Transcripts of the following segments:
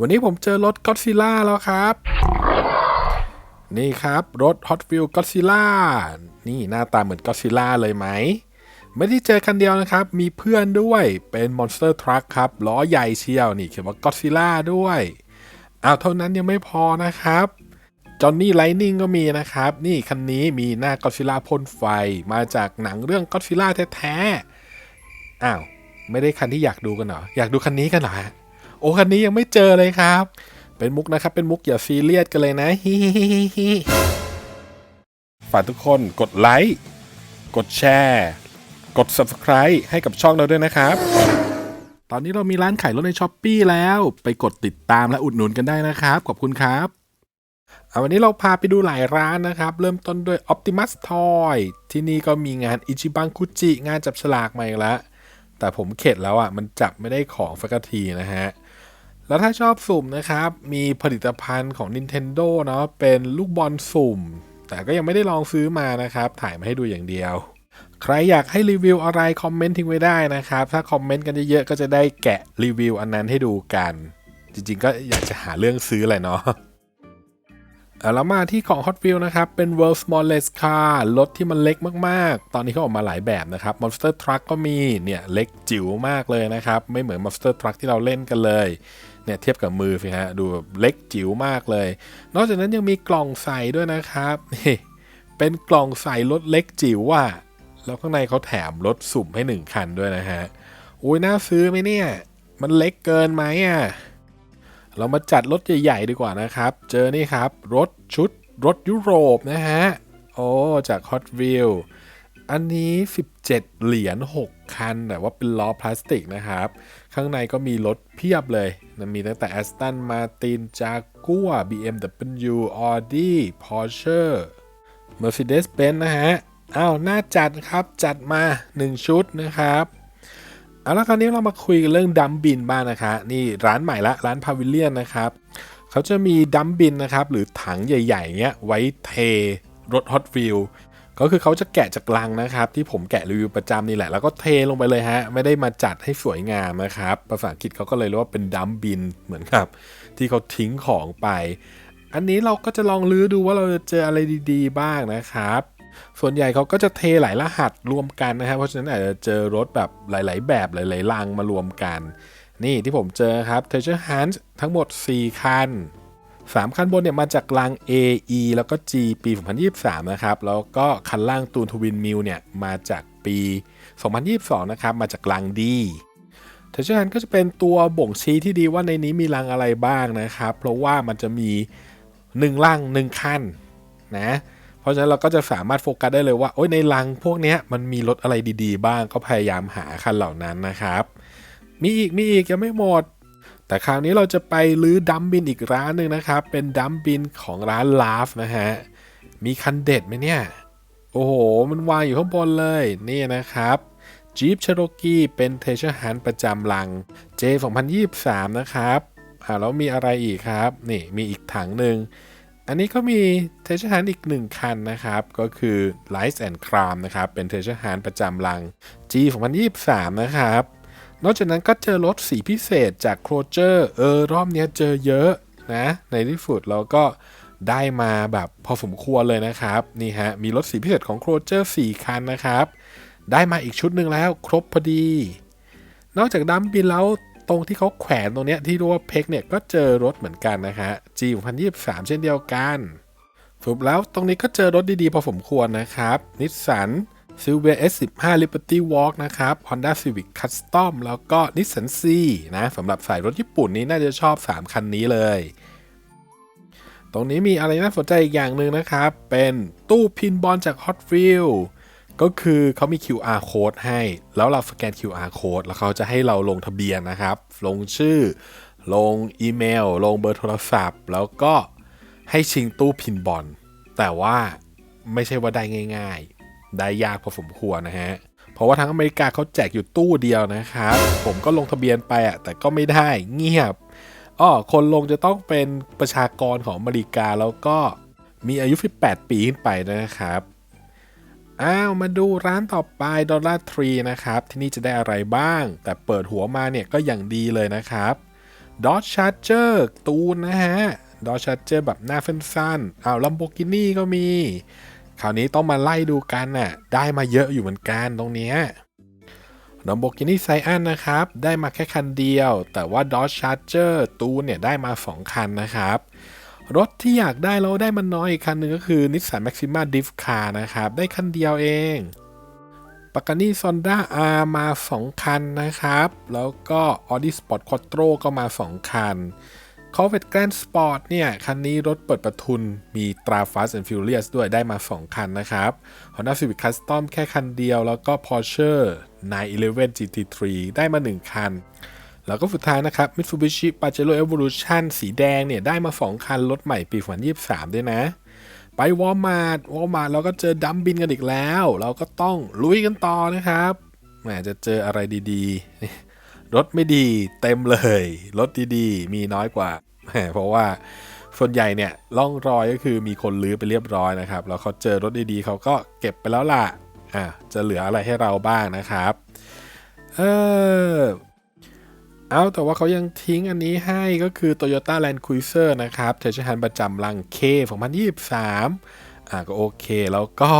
วันนี้ผมเจอรถก็ d ซิล่าแล้วครับ นี่ครับรถ Hot Wheels Godzilla นี่หน้าตาเหมือนก็ d ซิล่าเลยไหม ไม่ได้เจอคันเดียวนะครับ มีเพื่อนด้วยเป็น Monster Truck คครับ ล้อใหญ่เชียวนี่เขียนว่าก็ d ซิล่าด้วยเอาเท่านั้นยังไม่พอนะครับจอห์นนี่ไลนิ่งก็มีนะครับ นี่คันนี้มีหน้าก็ d ซิล่าพ่นไฟมาจากหนังเรื่องก็ d ซิล่าแท้ๆอ้าวไม่ได้คันที่อยากดูกันเหรอ อยากดูคันนี้กันเหรอฮะ โอ้คันนี้ยังไม่เจอเลยครับ เป็นมุกนะครับ เป็นมุกอย่าซีเรียสกันเลยนะฮิฮิฮิฮิฝากทุกคนกดไลค์ กดแชร์ กด Subscribe ให้กับช่องเราด้วยนะครับ ตอนนี้เรามีร้านขายรถในช้อปปีแล้ว ไปกดติดตามและอุดหนุนกันได้นะครับ ขอบคุณครับเอาวันนี้เราพาไปดูหลายร้านนะครับ เริ่มต้นด้วย Optimus Toy ที่นี่ก็มีงานอิจิบังคุจิงานจับฉลากมาอีกแล้วแต่ผมเข็ดแล้วอะ มันจับไม่ได้ของสักทีนะฮะ แล้วถ้าชอบสุ่มนะครับ มีผลิตภัณฑ์ของ Nintendo เนาะเป็นลูกบอลสุ่ม แต่ก็ยังไม่ได้ลองซื้อมานะครับ ถ่ายมาให้ดูอย่างเดียว ใครอยากให้รีวิวอะไร คอมเมนต์ทิ้งไว้ได้นะครับ ถ้าคอมเมนต์กันเยอะๆก็จะได้แกะรีวิวอันนั้นให้ดูกัน จริงๆ ก็อยากจะหาเรื่องซื้อแหละเนาะเอาแล้วมาที่ของ Hot Wheels นะครับ เป็น World Smallest Car รถที่มันเล็กมากๆ ตอนนี้เขาออกมาหลายแบบนะครับ Monster Truck ก็มีเนี่ยเล็กจิ๋วมากเลยนะครับ ไม่เหมือน Monster Truck ที่เราเล่นกันเลย เนี่ยเทียบกับมือสิฮะดูแบบเล็กจิ๋วมากเลย นอกจากนั้นยังมีกล่องใส่ด้วยนะครับนี่เป็นกล่องใส่รถเล็กจิ๋วอะแล้วข้างในเขาแถมรถสุ่มให้หนึ่งคันด้วยนะฮะอุ้ยน่าซื้อไหมเนี่ย มันเล็กเกินไหมอะเรามาจัดรถใหญ่ๆดีกว่านะครับ เจอนี่ครับ รถชุดรถยุโรปนะฮะ โอ้ จาก Hot Wheels อันนี้ 17 เหรียญ6 คัน แต่ว่าเป็นล้อพลาสติกนะครับ ข้างในก็มีรถเพียบเลยนะมีตั้งแต่ Aston Martin Jaguar BMW Audi Porsche Mercedes-Benz นะฮะอ้าวน่าจัดครับ จัดมา 1 ชุดนะครับเอาละคราวนี้เรามาคุยกันเรื่องดัมบินบ้างนะคะ นี่ร้านใหม่ละ ร้านพาวิเลียนนะครับ เขาจะมีดัมบินนะครับ หรือถังใหญ่ ๆ เงี้ย ไว้เทรถฮอตวิล ก็คือเขาจะแกะจากลังนะครับ ที่ผมแกะรีวิวประจำนี่แหละ แล้วก็เทลงไปเลยฮะ ไม่ได้มาจัดให้สวยงามนะครับ ภาษาอังกฤษเขาก็เลยเรียกว่าเป็นดัมบินเหมือนกับ ที่เขาทิ้งของไป อันนี้เราก็จะลองลื้อดูว่าเราจะเจออะไรดีๆ บ้างนะครับส่วนใหญ่เขาก็จะเทหลายรหัสรวมกันนะครับเพราะฉะนั้นอาจจะเจอรถแบบหลาย ๆ แบบหลายๆลังมารวมกัน นี่ที่ผมเจอครับ Treasure Hunt ทั้งหมด 4 คัน 3 คันบนเนี่ยมาจากลัง A E แล้วก็ G ปี 2023 นะครับ แล้วก็คันล่างตูนทวินมิลเนี่ยมาจากปี 2022 นะครับ มาจากลัง D เทเชอร์ฮันก็จะเป็นตัวบ่งชี้ที่ดีว่าในนี้มีลังอะไรบ้างนะครับ เพราะว่ามันจะมี 1ลัง1 คันนะ เพราะฉะนั้นเราก็จะสามารถโฟกัสได้เลยว่าโอ้ยในลังพวกนี้มันมีรถอะไรดีๆ บ้างก็พยายามหาคันเหล่านั้นนะครับ มีอีกมีอีกยังไม่หมด แต่คราวนี้เราจะไปลื้อดัมบินอีกร้านหนึ่งนะครับ เป็นดัมบินของร้านลาฟนะฮะ มีคันเด็ดไหมเนี่ย โอ้โห มันวางอยู่ข้างบนเลย นี่นะครับ Jeep Cherokee เป็น Treasure Hunt ประจำลัง J 2023 นะครับอ่าแล้วมีอะไรอีกครับ นี่มีอีกถังหนึ่ง อันนี้ก็มี Treasure Hunt อีกหนึ่งคันนะครับ ก็คือ Lights and Crime นะครับ เป็น Treasure Hunt ประจำลัง G 2023 นะครับ นอกจากนั้นก็เจอรถสีพิเศษจากโครเจอร์ เออ รอบนี้เจอเยอะนะ ในที่สุดเราก็ได้มาแบบพอสมควรเลยนะครับ นี่ฮะ มีรถสีพิเศษของโครเจอร์4คันนะครับ ได้มาอีกชุดหนึ่งแล้วครบพอดี นอกจากดัมบินแล้วตรงที่เขาแขวนตรงเนี้ยที่เรียกว่าเพ็กเนี่ยก็เจอรถเหมือนกันนะฮะ G 2023 เช่นเดียวกันสรุปแล้วตรงนี้ก็เจอรถดีๆ พอสมควรนะครับนิสสัน Silvia S15 Liberty Walk นะครับ Honda Civic Custom แล้วก็ Nissan C นะสำหรับสายรถญี่ปุ่นนี้น่าจะชอบ 3 คันนี้เลย ตรงนี้มีอะไรน่าสนใจอีกอย่างหนึ่งนะครับ เป็นตู้พินบอลจาก Hot Wheels ก็คือเขามี QR code ให้ แล้วเราสแกน QR code แล้วเขาจะให้เราลงทะเบียนนะครับ ลงชื่อ ลงอีเมล ลงเบอร์โทรศัพท์ แล้วก็ให้ชิงตู้พินบอล แต่ว่าไม่ใช่ว่าได้ง่าย ๆ ได้ยากพอสมควรนะฮะ เพราะว่าทั้งอเมริกาเขาแจกอยู่ตู้เดียวนะครับ ผมก็ลงทะเบียนไปอะแต่ก็ไม่ได้เงียบอ้อคนลงจะต้องเป็นประชากรของอเมริกาแล้วก็มีอายุ 18 ปีขึ้นไปนะครับ อ้าว มาดูร้านต่อไปดอลลาร์ทรีนะครับ ที่นี่จะได้อะไรบ้าง แต่เปิดหัวมาเนี่ยก็อย่างดีเลยนะครับ Dodge Charger ตูนนะฮะ Dodge Charger แบบหน้าสั้นๆอ้าว Lamborghini ก็มี คราวนี้ต้องมาไล่ดูกันน่ะ ได้มาเยอะอยู่เหมือนกันตรงเนี้ย Lamborghini Sian นะครับ ได้มาแค่คันเดียว แต่ว่า Dodge Charger ตูนเนี่ยได้มา 2 คันนะครับ รถที่อยากได้แล้วได้มันน้อยอีกคันหนึ่งก็คือ Nissan Maxima Diff Car นะครับ ได้คันเดียวเองปากานี่ซอนด้า R มา 2 คันนะครับ แล้วก็ Audi Sport Quattro ก็มา 2 คัน Corvette Grand Sport เนี่ย คันนี้รถเปิดประทุนมีตรา Fast and Furious ด้วยได้มา 2 คันนะครับ Honda Civic Custom แค่คันเดียว แล้วก็ Porsche 911 GT3 ได้มา 1 คัน แล้วก็สุดท้ายนะครับ Mitsubishi Pajero Evolution สีแดงเนี่ย ได้มา 2 คัน รถใหม่ปี 2023 ด้วยนะ ไปวอลมาร์ทวอลมาร์ทเราก็เจอดัมบินกันอีกแล้ว เราก็ต้องลุยกันต่อนะครับแหมจะเจออะไรดีๆ รถไม่ดีเต็มเลย รถดีๆ มีน้อยกว่า เพราะว่าส่วนใหญ่เนี่ยล่องรอยก็คือมีคนลื้อไปเรียบร้อยนะครับ แล้วเขาเจอรถดีๆเขาก็เก็บไปแล้วล่ะอะจะเหลืออะไรให้เราบ้างนะครับ เออเอาแต่ว่าเขายังทิ้งอันนี้ให้ก็คือ Toyota Land Cruiser นะครับเทชฮันประจำลัง K 2023 อ่าก็โอเคแล้วก็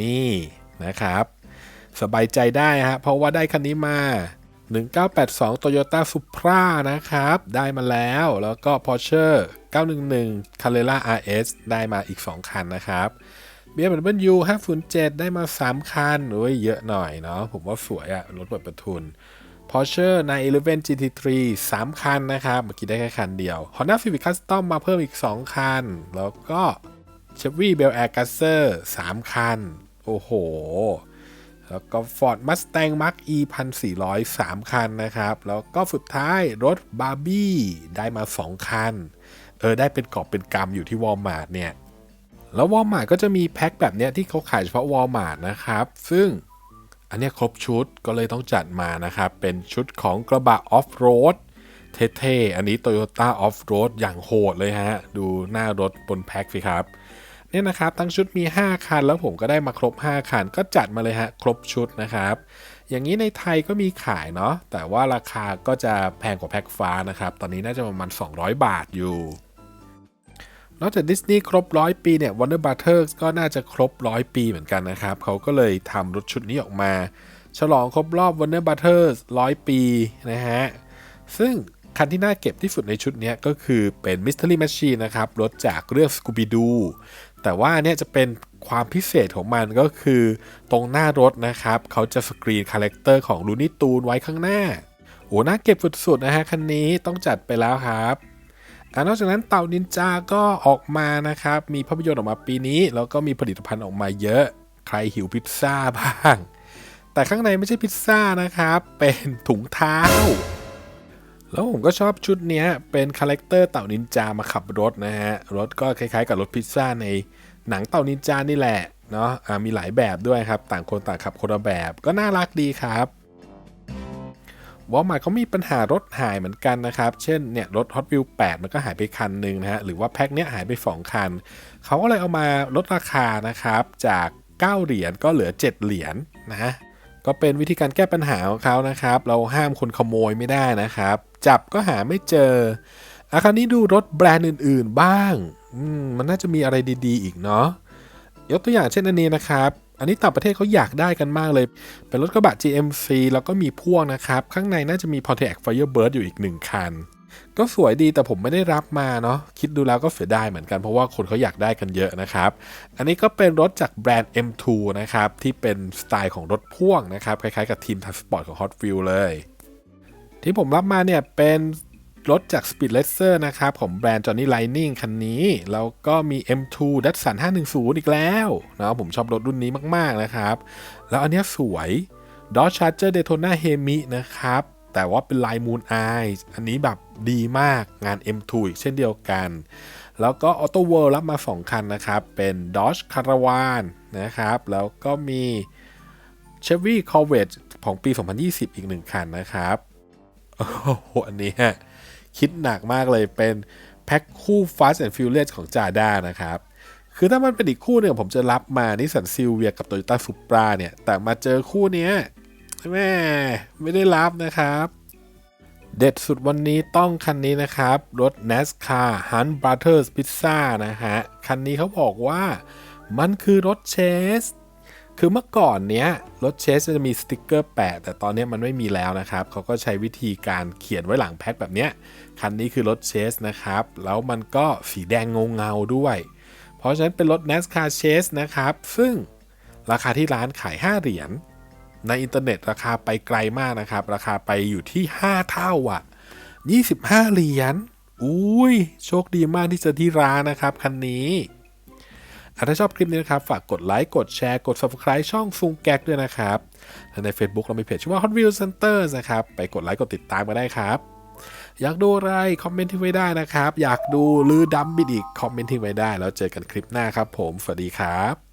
นี่นะครับ สบายใจได้ฮะเพราะว่าได้คันนี้มา 1982 Toyota Supra นะครับ ได้มาแล้ว แล้วก็ Porsche 911 Carrera RS ได้มาอีก 2 คันนะครับ BMW 507 ได้มา 3 คันโอ้ยเยอะหน่อยเนาะ ผมว่าสวยอะรถเปิดประทุน Porsche 911 GT3 3 คันนะครับ เมื่อกี้ได้แค่คันเดียว Honda Civic Custom มาเพิ่มอีก 2 คัน แล้วก็ Chevy Bel Air Gasser 3 คัน โอ้โห แล้วก็ Ford Mustang Mach E 1400 3 คันนะครับ แล้วก็สุดท้ายรถ Barbie ได้มา 2 คัน เออ ได้เป็นกอบเป็นกำอยู่ที่ Walmart เนี่ย แล้ว Walmart ก็จะมีแพ็คแบบเนี้ยที่เขาขายเฉพาะ Walmart นะครับ ซึ่งอันนี้ครบชุดก็เลยต้องจัดมานะครับ เป็นชุดของกระบะออฟโรดเท่ๆ อันนี้ Toyota Off-Road อย่างโหดเลยฮะ ดูหน้ารถบนแพ็คสิครับ เนี่ยนะครับทั้งชุดมี 5 คัน แล้วผมก็ได้มาครบ 5 คัน ก็จัดมาเลยฮะครบชุดนะครับ อย่างนี้ในไทยก็มีขายเนาะแต่ว่าราคาก็จะแพงกว่าแพ็คฟ้านะครับ ตอนนี้น่าจะประมาณ 200 บาทอยู่นอกจากดิสนีย์ครบร้อยปีเนี่ยว Warner Brothers ก็น่าจะครบร้อยปีเหมือนกันนะครับ เขาก็เลยทำรถชุดนี้ออกมา ฉลองครบรอบ Warner Brothers ร้อยปีนะฮะ ซึ่ง คันที่น่าเก็บที่สุดในชุดนี้ก็คือเป็น Mystery Machine นะครับ รถจากเรื่อง Scooby Doo แต่ว่าเนี่ยจะเป็นความพิเศษของมันก็คือตรงหน้ารถนะครับ เขาจะสกรีนคาแรคเตอร์ของลูนี่ตูนไว้ข้างหน้า โอ้น่าเก็บสุดๆนะฮะคันนี้ต้องจัดไปแล้วครับอนอกจากนั้นเต่านินจา ก็ออกมานะครับ มีภาพยนตร์ออกมาปีนี้ แล้วก็มีผลิตภัณฑ์ออกมาเยอะ ใครหิวพิซซ่าบ้าง แต่ข้างในไม่ใช่พิซซ่านะครับ เป็นถุงเท้า แล้วผมก็ชอบชุดนี้เป็นคาแรคเตอร์เต่านินจามาขับรถนะฮะ รถก็คล้ายๆกับรถพิซซ่าในหนังเต่านินจานี่แหละเนาะะมีหลายแบบด้วยครับ ต่างคนต่างขับคนละแบบก็น่ารักดีครับวอลมาร์ทเขามีปัญหารถหายเหมือนกันนะครับ เช่นเนี่ยรถ Hot Wheels 8 มันก็หายไปคันหนึ่งนะฮะ หรือว่าแพ็คเนี้ยหายไป2คัน เขาก็เลยเอามาลดราคานะครับ จาก 9 เหรียญก็เหลือ 7 เหรียญนะ ก็เป็นวิธีการแก้ปัญหาของเขานะครับ เราห้ามคนขโมยไม่ได้นะครับ จับก็หาไม่เจออาคราวนี้ดูรถแบรนด์อื่น ๆ บ้างมมันน่าจะมีอะไรดีๆ อีกเนาะยกตัวอย่างเช่นอันนี้นะครับ อันนี้ต่างประเทศเขาอยากได้กันมากเลย เป็นรถกระบะ GMC แล้วก็มีพ่วงนะครับ ข้างในน่าจะมี Pontiac Firebird อยู่อีกหนึ่งคัน ก็สวยดีแต่ผมไม่ได้รับมาเนาะคิดดูแล้วก็เสียดายเหมือนกันเพราะว่าคนเขาอยากได้กันเยอะนะครับ อันนี้ก็เป็นรถจากแบรนด์ M2 นะครับ ที่เป็นสไตล์ของรถพ่วงนะครับ คล้ายๆกับทีมทัสปอร์ตของ Hot Wheels เลย ที่ผมรับมาเนี่ยเป็นรถจาก Speed Racer นะครับของแบรนด์ Johnny Lightning คันนี้ แล้วก็มี M2 Datsun 510 อีกแล้วนะผมชอบรถรุ่นนี้มาก ๆ นะครับ แล้วอันนี้สวย Dodge Charger Daytona Hemi นะครับ แต่ว่าเป็นลาย Moon Eye อันนี้แบบดีมากงาน M2 อีกเช่นเดียวกัน แล้วก็ Auto World รับมา 2 คันนะครับ เป็น Dodge Caravan นะครับ แล้วก็มี Chevy Corvette ของปี 2020 อีก 1 คันนะครับโอ้โหอันนี้คิดหนักมากเลยเป็นแพ็คคู่ Fast and Furious ของ Jada นะครับ คือถ้ามันเป็นอีกคู่หนึ่งผมจะรับมานิสันซิลเวียกับ Toyota Supra เนี่ย แต่มาเจอคู่เนี้ย แม่ไม่ได้รับนะครับ เด็ดสุดวันนี้ต้องคันนี้นะครับ รถ NASCAR Hunt Brothers Pizza นะฮะ คันนี้เขาบอกว่ามันคือรถเชส คือเมื่อก่อนเนี้ย รถเชสจะมีสติกเกอร์แปะ แต่ตอนนี้มันไม่มีแล้วนะครับ เขาก็ใช้วิธีการเขียนไว้หลังแพ็คแบบเนี้ย คันนี้คือรถเชสนะครับ แล้วมันก็สีแดงงงเงาด้วย เพราะฉะนั้นเป็นรถ NASCAR Chase นะครับ ซึ่งราคาที่ร้านขาย 5 เหรียญ ในอินเทอร์เน็ตราคาไปไกลมากนะครับ ราคาไปอยู่ที่ 5 เท่าอะ25 เหรียญอุ้ย โชคดีมากที่เจอที่ร้านนะครับคันนี้ถ้าชอบคลิปนี้นะครับ ฝากกดไลค์ กดแชร์ กด Subscribe ช่องซุงแก๊กด้วยนะครับและใน Facebook เรามีเพจชื่อว่า Hot Wheels Center นะครับ ไปกดไลค์ กดติดตามมาได้ครับ อยากดูอะไร คอมเมนต์ทิ้งไว้ได้นะครับ อยากดูหรือดัมบิดอีก คอมเมนต์ทิ้งไว้ได้ แล้วเจอกันคลิปหน้าครับผม สวัสดีครับ